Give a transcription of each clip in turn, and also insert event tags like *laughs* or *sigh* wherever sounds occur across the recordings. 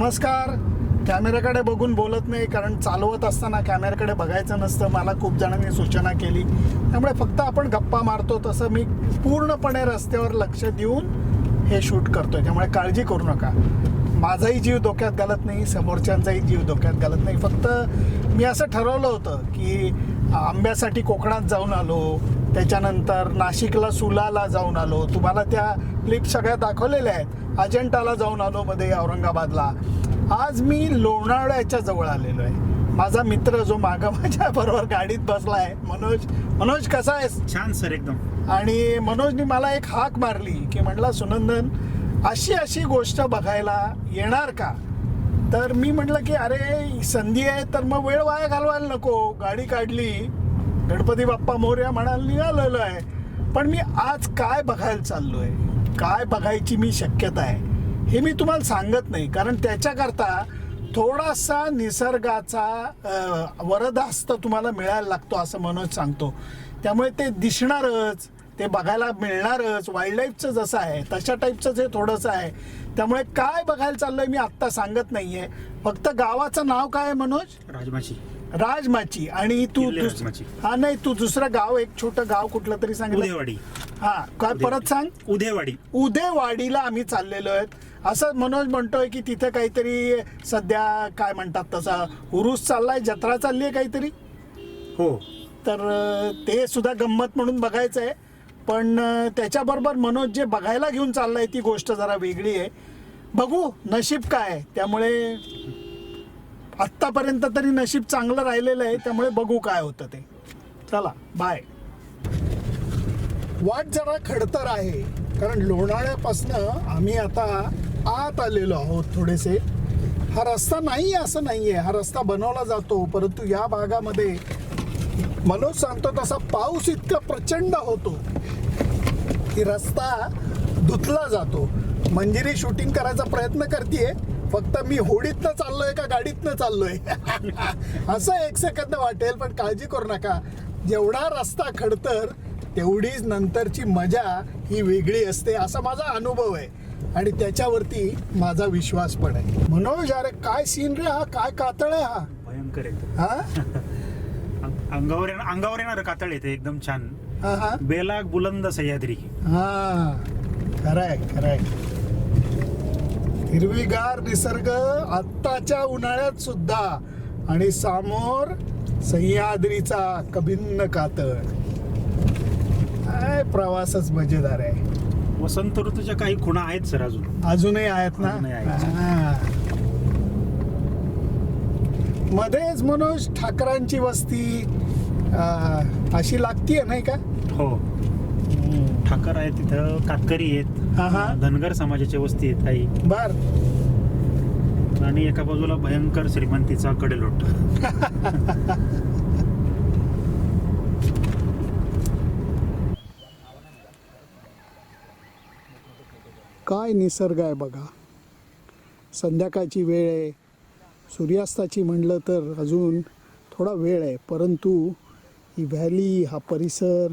नमस्कार. कॅमेऱ्याकडे बघून बोलत नाही कारण चालवत असताना कॅमेऱ्याकडे बघायचं नसतं. मला खूप जणांनी सूचना केली. त्यामुळे फक्त आपण गप्पा मारतो तसं मी पूर्णपणे रस्त्यावर लक्ष देऊन हे शूट करतोय. त्यामुळे काळजी करू नका. माझाही जीव धोक्यात घालत नाही समोरच्यांचाही जीव धोक्यात घालत नाही. फक्त मी असं ठरवलं होतं की आंब्यासाठी कोकणात जाऊन आलो त्याच्यानंतर नाशिकला सुलाला जाऊन आलो. तुम्हाला त्या क्लिप सगळ्या दाखवलेल्या आहेत. अजंठाला जाऊन आलो मध्ये औरंगाबादला. आज मी लोणावळ्याच्या जवळ आलेलो आहे. माझा मित्र जो मागं *laughs* माझ्या बरोबर गाडीत बसला आहे मनोज मनोज कसा आहेस? छान सर एकदम. आणि मनोजनी मला एक हाक मारली की म्हटलं सुनंदन अशी अशी गोष्ट बघायला येणार का? तर मी म्हटलं की अरे संधी आहे तर मग वेळ वाया घालवायला नको. गाडी काढली गणपती बाप्पा मोर्या म्हणाल निघालेलो आहे. पण मी आज काय बघायला चाललोय? काय बघायची मी शक्यता आहे हे मी तुम्हाला सांगत नाही. कारण त्याच्याकरता थोडासा निसर्गाचा वरदास्त वरदहस्त तुम्हाला मिळायला लागतो असं मनोज सांगतो. त्यामुळे ते दिसणारच ते बघायला मिळणारच वाईल्ड लाईफचं जसं आहे तशा टाईपचंच हे थोडंसं आहे. त्यामुळे काय बघायला चाललंय मी आत्ता सांगत नाहीये. फक्त गावाचं नाव काय आहे मनोज? राजमाची राजमाची आणि तू किल्ले दुस- राजमाची. हा नाही तू दुसरं गाव एक छोटं गाव कुठलं तरी सांगितलं. उदेवाडी हा काय परत सांग? उदेवाडी उदेवाडीला आम्ही चाललेलो आहेत. असं मनोज म्हणतोय की तिथे काहीतरी सध्या काय म्हणतात तसा उरूस चाललाय जत्रा चालली आहे काहीतरी? हो. तर अं, ते सुद्धा गंमत म्हणून बघायचं आहे पण अं, त्याच्याबरोबर मनोज जे बघायला घेऊन चाललाय ती गोष्ट जरा वेगळी आहे. बघू नशीब काय आहे. त्यामुळे आत्तापर्यंत तरी नशीब चांगलं राहिलेलं आहे त्यामुळे बघू काय होतं ते. चला बाय वाट जरा खडतर आहे कारण लोणाळ्यापासनं आम्ही आता आत आलेलो आहोत थोडेसे. हा रस्ता नाही आहे असं नाही आहे हा रस्ता बनवला जातो परंतु या भागामध्ये मनोज सांगतो तसा पाऊस इतका प्रचंड होतो की रस्ता धुतला जातो. मंजिरी शूटिंग करायचा प्रयत्न करते फक्त मी होडीतनं चाललोय का गाडीतनं चाललोय? *laughs* असं एक सेकंद वाटेल पण काळजी करू नका. जेवढा रस्ता खडतर तेवढीच नंतरची मजा ही वेगळी असते असा माझा अनुभव आहे. आणि त्याच्यावरती माझा विश्वास पण आहे. मनोज अरे काय सीन रे हा? काय कातळ आहे हा? भयंकर एकदम हा? *laughs* अंग- अंगावर येणार अंगावर येणार कातळ येते एकदम छान. हा हा. बेलाग बुलंद सह्याद्री. हा. खरंय खरंय. हिरवीगार निसर्ग आत्ताच्या उन्हाळ्यात सुद्धा. आणि समोर सह्याद्रीचा कभिन्न कातळ. प्रवासच मजेदार आहे. वसंत ऋतूच्या काही खुणा आहेत सर अजून. अजूनही आहेत ना. मध्येच मनोज ठाकरांची वस्ती अशी लागतीये नाही का? हो. ठाकर आहेत तिथं कातकरी हा, हा. आहेत धनगर समाजाची वस्ती आहेत काही बर. आणि एका बाजूला भयंकर श्रीमंतीचा कडेलोट. काय निसर्ग आहे बघा. संध्याकाळची वेळ आहे. सूर्यास्ताची म्हणलं तर अजून थोडा वेळ आहे परंतु ही व्हॅली हा परिसर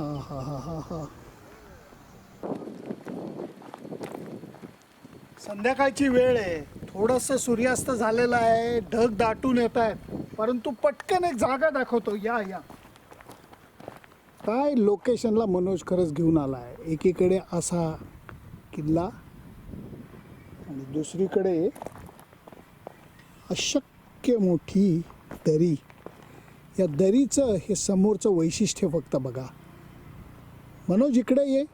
हा हा हा हा हा संध्याकाळची वेळ आहे. थोडस सूर्यास्त झालेला आहे. ढग दाटून येत आहेत परंतु पटकन एक जागा दाखवतो. या या. काय लोकेशनला मनोज खरंच घेऊन आला आहे एकीकडे असा किल्ला आणि दुसरीकडे अशक्य मोठी दरी. या दरीचं हे समोरचं वैशिष्ट्य फक्त बघा. मनोज इकडे ये.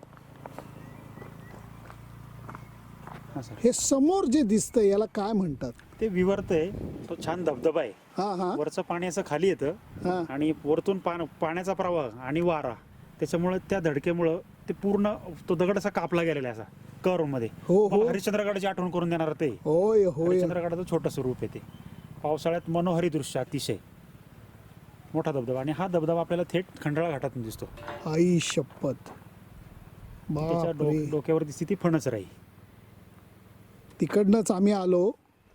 हा समोर जे दिसतं याला काय म्हणतात? ते विवर्त आहे तो छान धबधबा आहे. हा हा. वरचं पाणी असं खाली येतं. आणि वरतून पान पाण्याचा प्रवाह आणि वारा. त्याच्यामुळे त्या धडकेमुळं ते पूर्ण तो दगड असा कापला गेलेला आहे असा कर्वमध्ये. हो, हो. मला हरिश्चंद्रगडाची आठवण करून देणार ते. होय होय. हरिश्चंद्रगडाचं छोटं स्वरूप आहे ते. पावसाळ्यात मनोहरी दृश्य अतिशय. मोठा धबधबा आणि हा धबधबा आपल्याला थेट खंडाळा घाटातून दिसतो. आई शपथ. त्याच्या डो- बापरे. डोक्यावरती स्थिती फणच राही. तिकडनंच आम्ही आलो.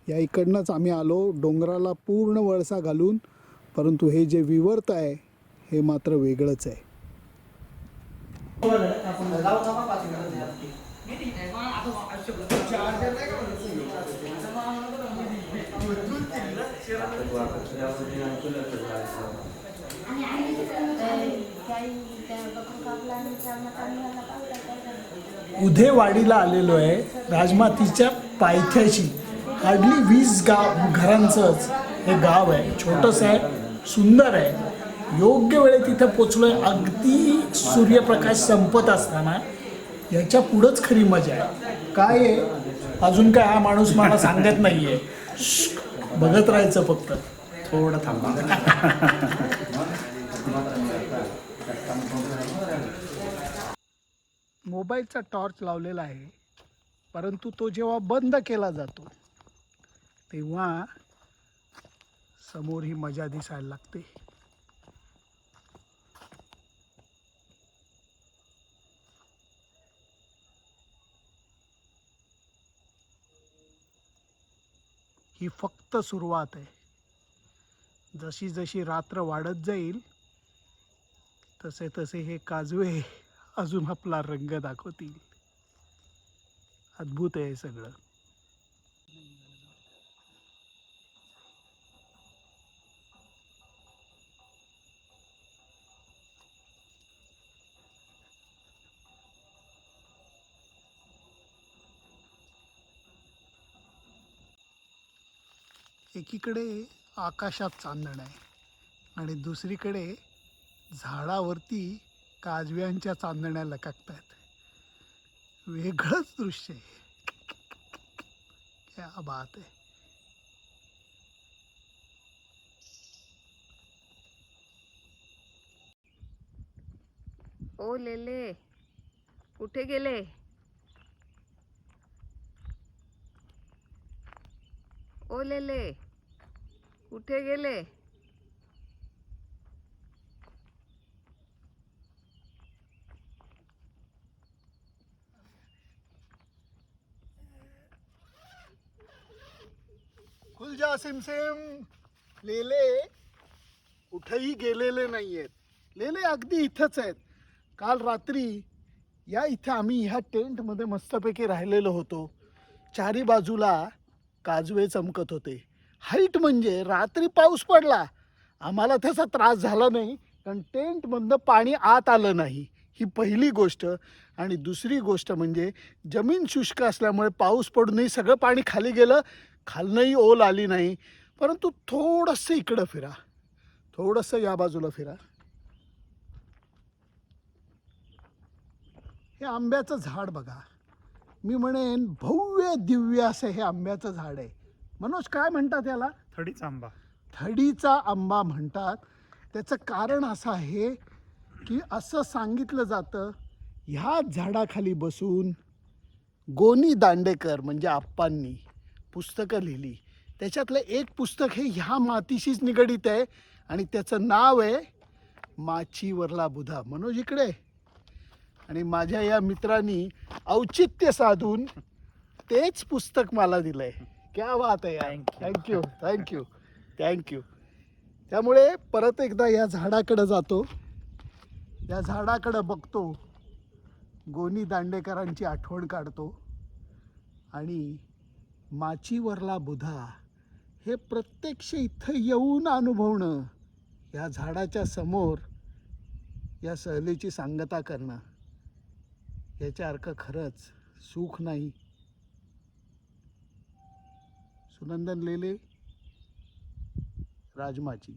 या इकडनंच आम्ही आलो. डोंगराला पूर्ण वळसा घालून परंतु हे जे विवर्त आहे हे मात्र वेगळंच आहे. आपण उधेवाडीला आलेलो आहे. राजमातीच्या पायथ्याशी. हार्डली वीस गाव घरांचंच हे गाव आहे. छोटंसं आहे सुंदर आहे. योग्य वेळेत तिथे पोचलो आहे अगदी सूर्यप्रकाश संपत असताना. याच्या पुढंच खरी मजा आहे. काय आहे? अजून काय हा माणूस मला सांगत नाही आहे बघत राहायचं फक्त. थोडं थांबा. *laughs* मोबाईलचा टॉर्च लावलेला आहे परंतु तो जेव्हा बंद केला जातो तेव्हा समोर ही मजा दिसायला लागते. ही फक्त सुरुवात आहे. जशी जशी रात्र वाढत जाईल तसे तसे हे काजवे अजून आपला रंग दाखवतील. अद्भुत आहे सगळं. एकीकडे आकाशात चांदण आहे आणि दुसरीकडे झाडावरती काजव्यांच्या चांदण्या लकाकत वेगळंच दृश्य आहे. क्या बात आहे. ओ लेले कुठे गेले? ओ लेले कुठे गेले? खुलजा सिमसेम लेले कुठेही गेलेले नाही आहेत लेले अगदी इथंच आहेत. काल रात्री या इथं आम्ही ह्या टेंटमध्ये मस्तपैकी राहिलेलो होतो. चारी बाजूला काजवे चमकत होते. हाईट म्हणजे रात्री पाऊस पडला. आम्हाला त्याचा त्रास झाला नाही कारण टेंटमधनं पाणी आत आलं नाही. ही पहिली गोष्ट. आणि दुसरी गोष्ट म्हणजे जमीन शुष्क असल्यामुळे पाऊस पडूनही सगळं पाणी खाली गेलं. खालनंही ओल आली नाही परंतु थोडंसं इकडं फिरा. थोडंसं या बाजूला फिरा. हे आंब्याचं झाड बघा. मी म्हणेन भव्य दिव्य असं हे आंब्याचं झाड आहे. मनोज काय म्हणतात याला? थडीच आंबा. थडीचा आंबा म्हणतात. त्याचं कारण असं आहे की असं सांगितलं जातं ह्या झाडाखाली बसून गोनी दांडेकर म्हणजे आप्पांनी पुस्तकं लिहिली. त्याच्यातलं एक पुस्तक हे ह्या मातीशीच निगडीत आहे आणि त्याचं नाव आहे माचीवरला बुधा. मनोज इकडे. आणि माझ्या या मित्रांनी औचित्य साधून तेच पुस्तक मला दिलंय. क्या बात आहे. थँक्यू थँक्यू थँक्यू त्यामुळे परत एकदा या झाडाकडं जातो. या झाडाकडं बघतो. गोनी दांडेकरांची आठवण काढतो. आणि माचीवरला बुधा हे प्रत्यक्ष इथं येऊन अनुभवणं या झाडाच्या समोर या सहलीची सांगता करणं याच्या अर्थ खरंच सुख नाही. सुनंदन लेले राजमाची.